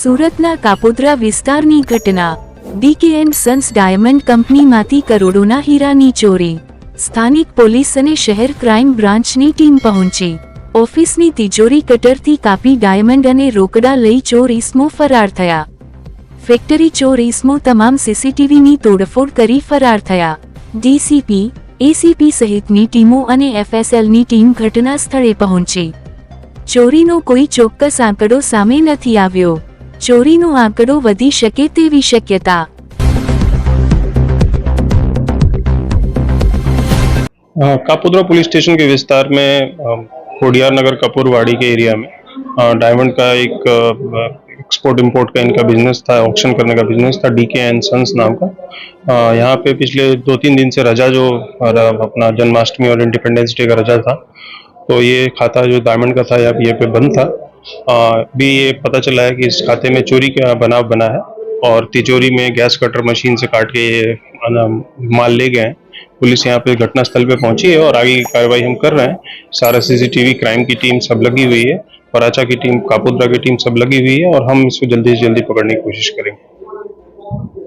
સુરતના કાપોદ્રા વિસ્તારની ઘટના. ડીકે એન્ડ સન્સ ડાયમંડ કંપનીમાંથી કરોડોના હીરાની ચોરી. સ્થાનિક પોલીસ અને શહેર ક્રાઇમ બ્રાન્ચની ટીમ પહોંચી. ઓફિસની તિજોરી કટરથી કાપી ડાયમંડ અને રોકડા લઈ ચોર ઇસમો ફરાર થયા. ફેક્ટરી ચોર ઇસમો તમામ સીસીટીવીની તોડફોડ કરી ફરાર થયા. ડીસીપી એસીપી સહિતની ટીમો અને એફએસએલની ટીમ ઘટના સ્થળે પહોંચી. ચોરીનો કોઈ ચોક્કસ આંકડો સામે નથી આવ્યો. ચોરીનો આંકડો વધી શકે તેવી શક્યતા हाँ, कापुद्रा पुलिस स्टेशन के विस्तार में अ, खोडियार नगर कपूरवाड़ी के एरिया में अ, डायमंड का एक एक्सपोर्ट इंपोर्ट का इनका बिजनेस था ऑक्शन करने का बिजनेस था डीके एंड सन्स नाम का अ, यहाँ पे पिछले दो तीन दिन से रजा जो अ, अपना जन्माष्टमी और इंडिपेंडेंस डे का रजा था तो ये खाता जो डायमंड का था यहाँ ये पे बंद था भी ये पता चला है कि इस खाते में चोरी का बनाव बना है और तिजोरी में गैस कटर मशीन से काट के ये माल ले गए हैं। पुलिस यहाँ पे घटनास्थल पे पहुँची है और आगे की कार्रवाई हम कर रहे हैं। सारा सीसीटीवी, क्राइम की टीम सब लगी हुई है। पराचा की टीम, कापुद्रा की टीम सब लगी हुई है और हम इसको जल्दी से जल्दी पकड़ने की कोशिश करेंगे।